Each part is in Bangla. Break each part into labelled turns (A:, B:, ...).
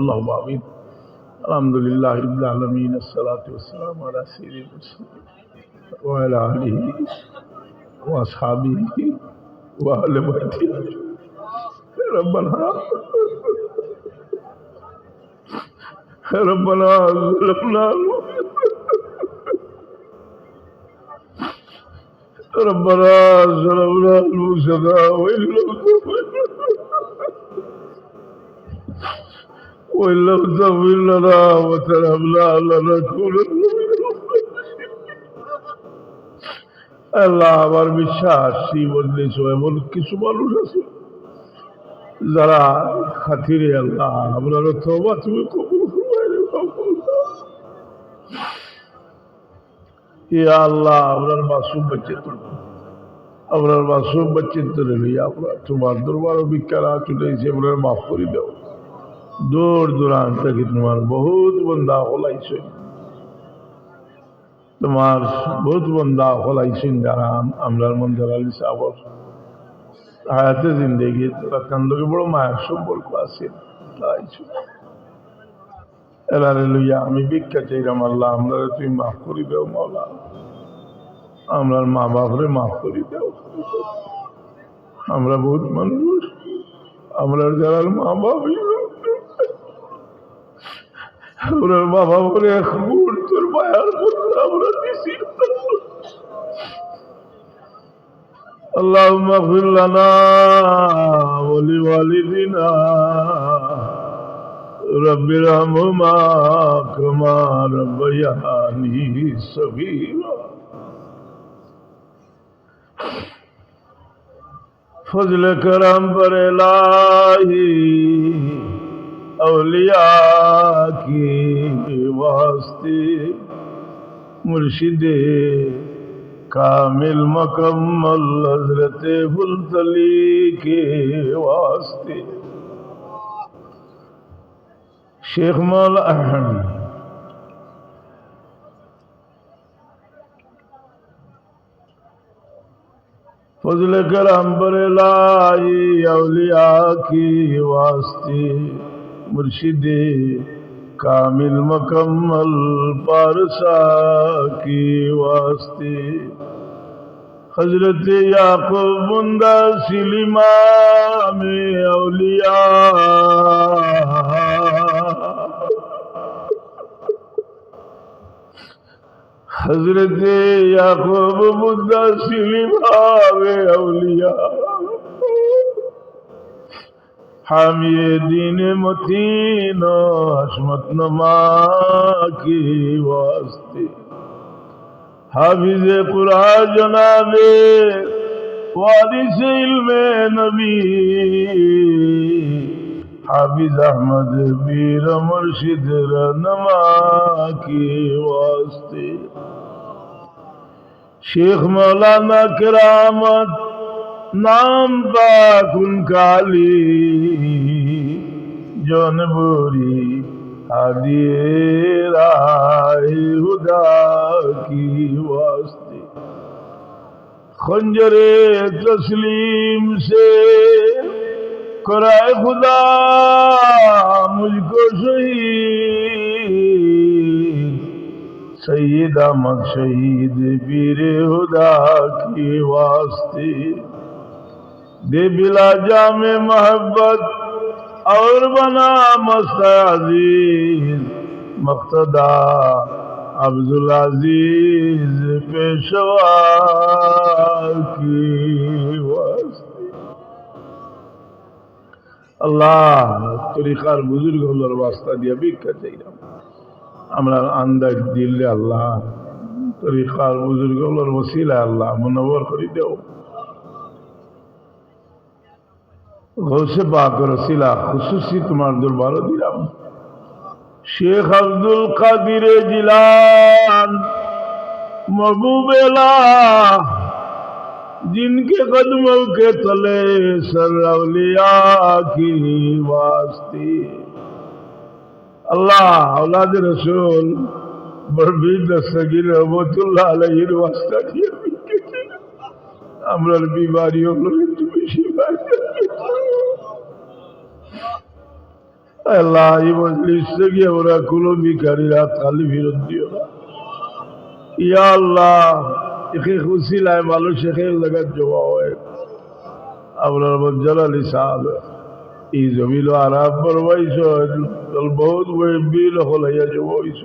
A: اللهم آمين. الحمد لله رب العالمين الصلاة والسلام على سيد المرسلين وعلى آله وأصحابه وأهل بيته. ربنا ربنا ظلمنا ربنا ظلمنا أنفسنا وإن لم تغفر وإن لم تغفر لنا وترحمنا لنكونن من الخاسرين আল্লাহ আমার বিশ্বাস জীবন দেশ এমন কিছু মানুষ আছে যারা খাতিরে আল্লাহ আপনার তবা তুমি কবুল করবে রে বাবা। ইয়া আল্লাহ আপনার মাসুম বাচ্চা তুলব আপনার মাসুম বাচ্চা তুলে লইয়া আমরা তোমার দরবার বিজ্ঞানা চলে এসে আপনার মাফ করে দাও দূর দূরান্ত থেকে তোমার বহুত বন্ধা হলাইছে। তোমার বহুত বন্ধা হলাইছেন যারা আমরার মন্দির আলী সাবর হায়াতে জিন্দগি, তারা কান্দকে বড় মায়ের সম্পর্ক আছে। এলারে লইয়া আমি ভিক্ষা চাইলাম আল্লাহ আমরা তুমি মাফ করি দেও মাওলা আমরার মা বাপরে মাফ করি দেও আমরা বহুত মানুষ। আমরা যারা মা বাপ ওনার বাবা বলে এক মুহূর্তের মায়ার মধ্যে আমরা দিছি اللهم اغفر لنا ولوالدنا رب ارحمهما كما ربياني صغيرا فضل کرم پر الہی اولیاء کی واسطے مرشد کامل مکمل حضرت فلتلی کے واسطے۔ شیخ مولا فضل کرم پر الہی اولیاء کی واسطے মুর্শিদে কামিল মকম্মল পারসা কি ওয়াস্তে। হজরত ইয়াকুব বুন্দা সিলিমা মে আউলিয়া। হজরত ইয়াকুব বুন্দা সিলিমা মে আউলিয়া। حامی دین متین و حشمت نما کی واسطے حافظ قرآن جناب وارث علم نبی حافظ احمد پیر مرشد رنما کی واسطے شیخ مولانا کرامت নাম বাগুন কালি জনবরি হারিয়ে রায় হুদা কি ওয়াস্তে। খঞ্জরে তসলিম সে করায় খুদা মুঝকো শহীদ। সঈদ আমক শহীদ বীর হুদা কি ওয়াস্তে। दे बिला जाम मोहब्बत और बना मस्त अजीज मक्तदा अब्दुल अजीज पेशवा की वास्ते আল্লাহ তরিকার বুজুর্গ হলোর বাস্তা দিয়া ভিক্ষা চাইলাম আমরা আন্দাজ দিলে আল্লাহ তরিকার বুজুর্গ হলোর বসিলা আল্লাহ মনোবর করি দেও গৌসে পাক রসিলা খুশুসি তোমার দরবার দিলাম শেখ আব্দুল কাদির জিলান महबूबेला जिनके कदमों के तले सरवलिया की वास्ती अल्लाह औलाद रसूल बरबी दस्तगीर রহমতুল্লাহ আলাইহির ওয়াস্তা দিয়ে আমরার বিমারি হলো আল্লাহ, এই মজলিস থেকে ওরা কোনো ভিকারীরা খালি ফেরত দিও না। ইয়া আল্লাহ, একে খুশি লাই মানুষ একে জায়গায় জমা হয়। আপনার মজ্জাল আলী সাহেব এই জমিল আরাম করবাইছ বহুত বিল হলাইয়া জমা হইছ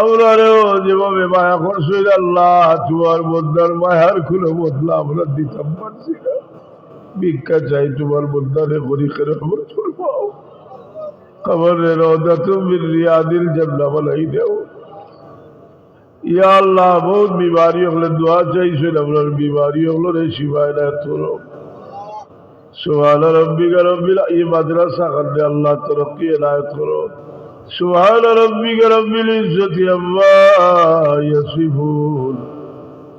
A: আমরাও যেভাবে মায়া করছেন আল্লাহ, তোমার বন্ধার মায়ার কোনো বদলা আমরা দিতাম পারছি না। ভিক্ষা চাই তোমার বন্ধারে পরীক্ষার করবাও খবরের তুমি রিয়াদিল জন্না বলাই দেও। ইয়া আল্লাহ, বহুত বিমারি হলে দোয়া চাইছেন আপনার বিমারি হলো রে শিবায় না তোর সুবহান রব্বিকা রব্বিল এই মাদ্রাসা করলে আল্লাহ তরক্কি এনায়ত করো। সুবহান রব্বিকা রব্বিল ইজ্জতি আম্মা ইয়াসিফুন।